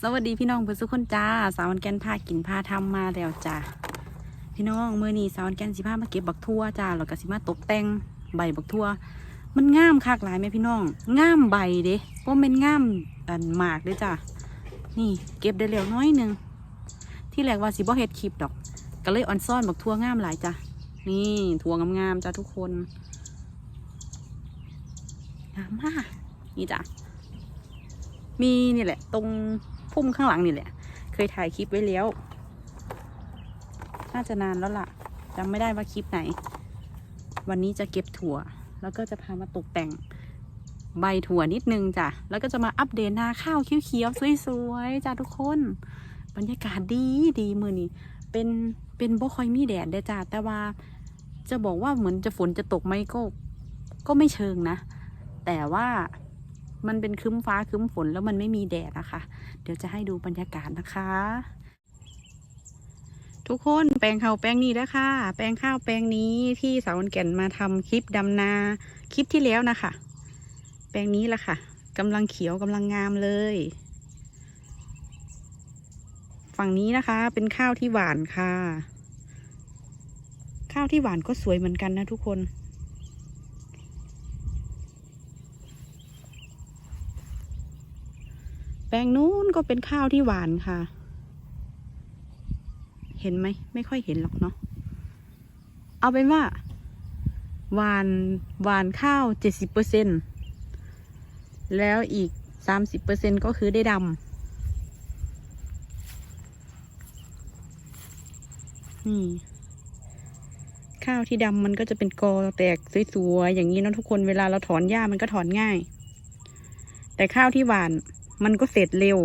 สวัสดีพี่น้องเพื่อนทุกคนจ้า สาวันแกนพากินพาทำมาแล้วจ้าพี่น้องเมื่อนี้สาวันแกนสิพามาเก็บบักทั่วจ้าแล้วก็สิมาตกแต่งใบบักทั่วมันงามคักหลายไหมพี่น้องงามใบเด้ก็เป็นงามอันหมากเด้จ้านี่เก็บได้แล้วน้อยหนึงที่แรกว่าสิบ่เฮ็ดคลิปดอก ก็เลยออนซ่อนบักทั่วงามหลายจ้านี่ถั่วงามๆจ้าทุกคนงามมากนี่จ้ามีนี่แหละ ตรง พุ่มข้างหลังนี่แหละ เคยถ่ายคลิปไว้แล้ว น่าจะนานแล้วล่ะจำไม่ได้ว่าคลิปไหน วันนี้จะเก็บถั่ว แล้วก็จะพามาตกแต่งใบถั่วนิดนึงจ้ะ แล้วก็จะมาอัปเดตนาข้าวเขียวๆสวยๆจ้ะทุกคน บรรยากาศดีดีมือนี้เป็นเป็นบ่คอยมีแดดเด้จ้ะแต่ว่าจะบอกว่าเหมือนจะฝนจะตกไหมก็ ก็ไม่เชิงนะ แต่ว่า มันเป็นคึ้มฟ้าคึ้มฝนแล้วมันไม่มีแดดนะคะ เดี๋ยวจะให้ดูบรรยากาศนะคะ ทุกคนแปลงข้าวแปลงนี้แล้วค่ะแปลงข้าวแปลงนี้ที่สาววันแก่นมาทำคลิปดำนาคลิปที่แล้วนะคะ แปลงนี้ละค่ะกำลังเขียวกำลังงามเลย ฝั่งนี้นะคะ เป็นข้าวที่หวานค่ะ ข้าวที่หวานก็สวยเหมือนกันนะทุกคน แป ลงนู้นก็เป็นข้าวที่หวานค่ะ เห็นไหม ไม่ค่อยเห็นหรอกเนาะ เอาเป็นว่า หวานหวานข้าวเจ็ดสิบเปอร์เซ็นแล้วอีกสามสิบเปอร์เซ็นก็คือได้ดำ นี่ข้าวที่ดำมันก็จะเป็นกอแตกสวยๆอย่างนี้นะทุกคนเวลาเราถอนหญ้ามันก็ถอนง่าย แต่ข้าวที่หวาน มันก็เสร็จเร็ว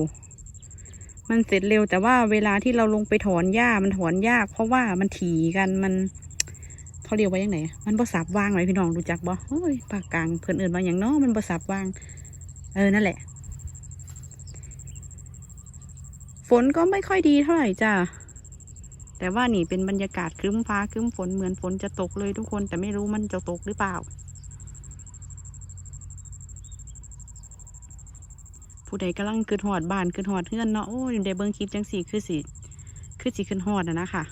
มันเสร็จเร็ว แต่ว่าเวลาที่เราลงไปถอนหญ้ามันถอนยาก เพราะว่ามันถี่กันมันเขาเรียกว่ายังไงมันบสับวางไหมพี่น้องรู้จักบ่โอ้ยปากกลางเพื่อนเอื่นมาอย่างเน้อมันบสับวาง เออนั่นแหละ ฝนก็ไม่ค่อยดีเท่าไหร่จ้ะแต่ว่านี่เป็นบรรยากาศครึ้มฟ้าครึ้มฝนเหมือนฝนจะตกเลยทุกคนแต่ไม่รู้มันจะตกหรือเปล่า ผู้ใดกำลังขึ้นหอดบ้านขึ้นหอดเพื่อนเนาะโอ้ยได้เบิ่งคลิปจังสี่คือสิคือสิขึ้นหอดอะนะค่ะ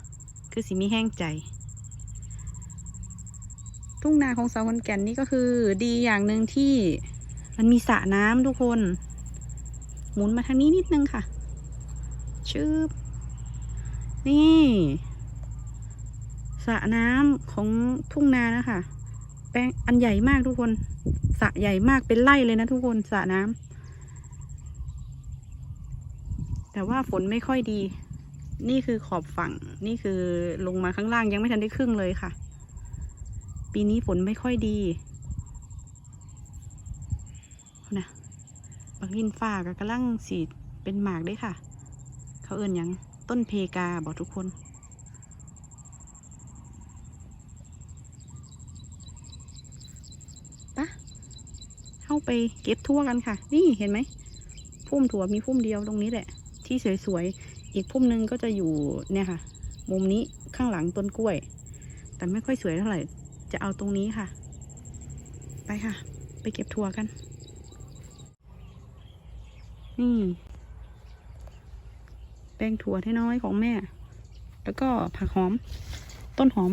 คือสิมีแห้งใจ ทุ่งนาของสาวคนแก่นนี่ก็คือ ดีอย่างหนึ่งที่มันมีสระน้ำทุกคน หมุนมาทางนี้นิดนึงค่ะชืบนี่สระน้ำของทุ่งนานะคะ แปลงอันใหญ่มากทุกคนสระใหญ่มากเป็นไร่เลยนะทุกคนสระน้ำ แต่ว่าฝนไม่ค่อยดี นี่คือขอบฝั่ง นี่คือลงมาข้างล่างยังไม่ทันได้ครึ่งเลยค่ะ ปีนี้ฝนไม่ค่อยดีนะบางลินฟ้าก็กำลังสีเป็นหมากด้วยค่ะ เขาเอื่นยังต้นเพกาบอกทุกคน ปะ เข้าไปเก็บทั่วกันค่ะ นี่เห็นไหมพุ่มถั่วมีพุ่มเดียวตรงนี้แหละ ที่สวยๆ อีกพุ่มหนึ่งก็จะอยู่เนี่ยค่ะ มุมนี้ข้างหลังต้นกล้วย แต่ไม่ค่อยสวยเท่าไหร่ จะเอาตรงนี้ค่ะ ไปค่ะ ไปเก็บถั่วกัน นี่แป้งถั่วที่น้อยของแม่ แล้วก็ผักหอม ต้นหอม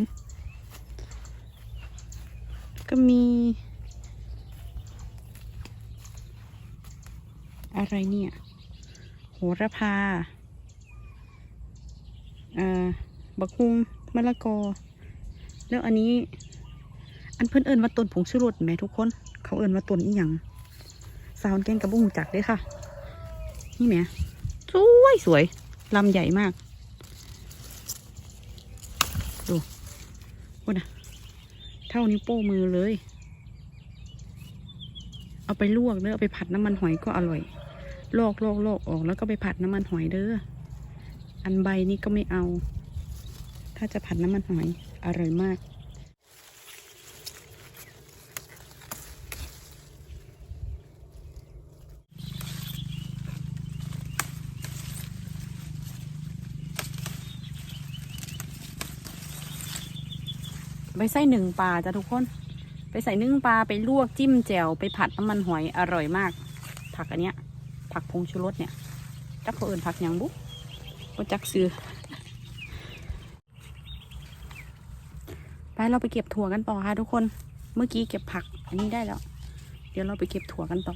ก็มี อะไรเนี่ย ระพาเอ่อบักฮุงมะละกอ แล้วอันนี้ อันเพื่อนเอิญว่าต้นผงชูรสไหมทุกคน เขาเอิญว่าต้นอีหยังสาวแกงกับบุ้งจักเด้ค่ะ นี่แหมสวยสวยลำใหญ่มาก ดูว่านะเท่านิ้วโป้มือเลย เอาไปลวกเด้อไปผัดน้ำมันหอยก็อร่อย ลอกลอกลอกออกแล้วก็ไปผัดน้ำมันหอยเด้อ อันใบนี้ก็ไม่เอา ถ้าจะผัดน้ำมันหอยอร่อยมากไปใส่หนึ่งปลาจ้ะทุกคน ไปใส่นึ่งปลาไปลวกจิ้มแจ่วไปผัดน้ำมันหอยอร่อยมาก ผักอันเนี้ย ผักพงชูรสเนี่ย จักเขาเอินผักยังบุก็จักซื้อ ไปเราไปเก็บถั่วกันต่อค่ะทุกคน เมื่อกี้เก็บผัก อันนี้ได้แล้ว เดี๋ยวเราไปเก็บถั่วกันต่อ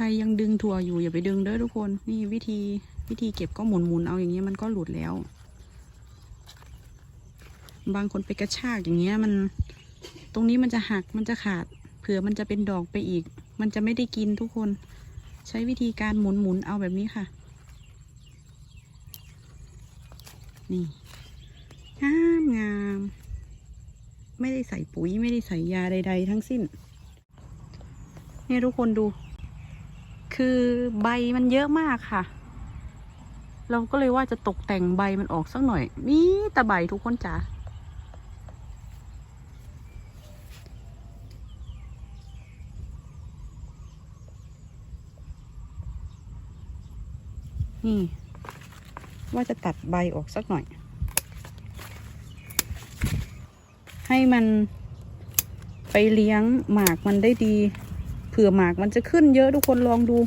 ใครยังดึงถั่วอยู่อย่าไปดึงเด้อทุกคน นี่วิธีวิธีเก็บก็หมุนหมุนเอาอย่างเงี้ยมันก็หลุดแล้ว บางคนไปกระชากอย่างเงี้ยมัน ตรงนี้มันจะหักมันจะขาด เผื่อมันจะเป็นดอกไปอีก มันจะไม่ได้กินทุกคน ใช้วิธีการหมุนหมุนเอาแบบนี้ค่ะ นี่งามงาม ไม่ได้ใส่ปุ๋ยไม่ได้ใส่ยาใด ๆ ทั้งสิ้นนี่ทุกคนดู คือใบมันเยอะมากค่ะ เราก็เลยว่าจะตกแต่งใบมันออกสักหน่อยมีแต่ใบทุกคนจ๋านี่ ว่าจะตัดใบออกสักหน่อย ให้มันไปเลี้ยงหมากมันได้ดี ผื่อหมากมันจะขึ้นเยอะทุกคนลองดู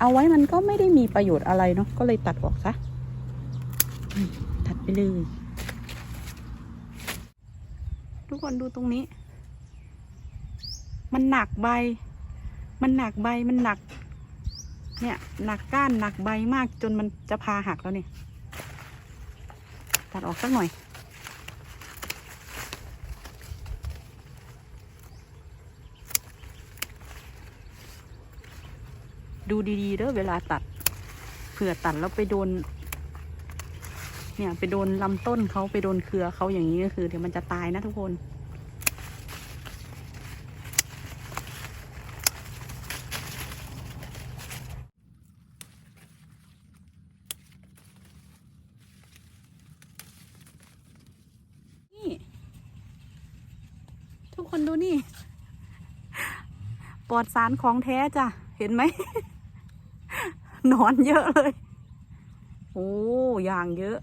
เอาไว้มันก็ไม่ได้มีประโยชน์อะไรเนาะก็เลยตัดออกซะตัดไปเลย ทุกคนดูตรงนี้ มันหนักใบ มันหนักใบมันหนัก เนี่ยหนักก้านหนักใบมากจนมันจะพาหักแล้วเนี่ย ตัดออกสักหน่อย ดูดีๆเด้อเวลาตัดเผื่อตัดแล้วไปโดน เนี่ยไปโดนลำต้นเขาไปโดนเครือเขาอย่างนี้ก็คือ เดี๋ยวมันจะตายนะทุกคน นี่ ทุกคนดูนี่ ปลอดสารของแท้จ้ะ เห็นไหม นอนเยอะเลย โอ้อย่างเยอะ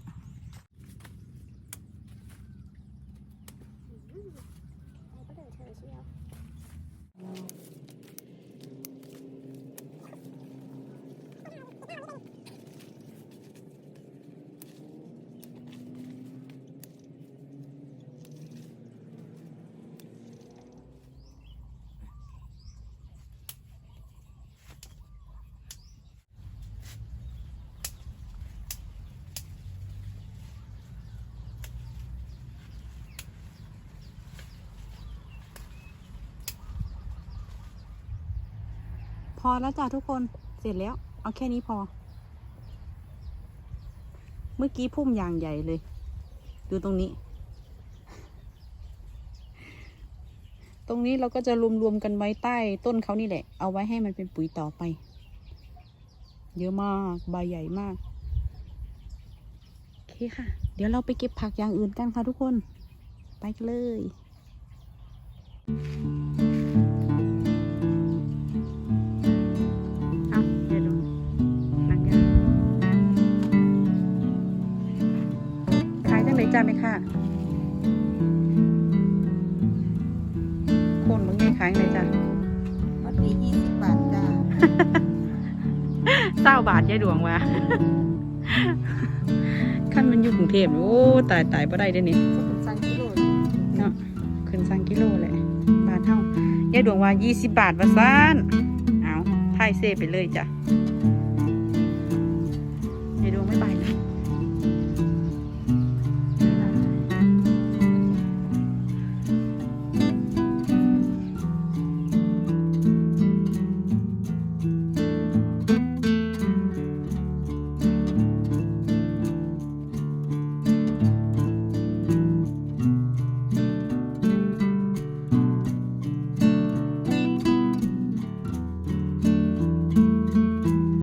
อแล้วจ้ะทุกคนเสร็จแล้ว เอาแค่นี้พอ เมื่อกี้พุ่มอย่างใหญ่เลย ดูตรงนี้ ตรงนี้เราก็จะรวมๆกันไว้ใต้ต้นเขานี่แหละ เอาไว้ให้มันเป็นปุ๋ยต่อไป เยอะมากใบใหญ่มากโอเคค่ะ เดี๋ยวเราไปเก็บผักอย่างอื่นกันค่ะทุกคน ไปกันเลยเอ ขายจังไหนจ้าไหมค่ะคนมึงไงขายจังไหนจ้ามันมียี่สิบบาทจ้าเศร้าบาทยายดวงว่ะขั้นมันอยู่กรุงเทพโอ้ตายตายบ่ได้เด้อนี่จะเป็นซันกิโลเนาะขึ้นสั่งกิโลเลยบาทเท่ายายดวงว่ายี่สิบบาทว่าซ่านเอาถ่ายเซไปเลยจ้ะ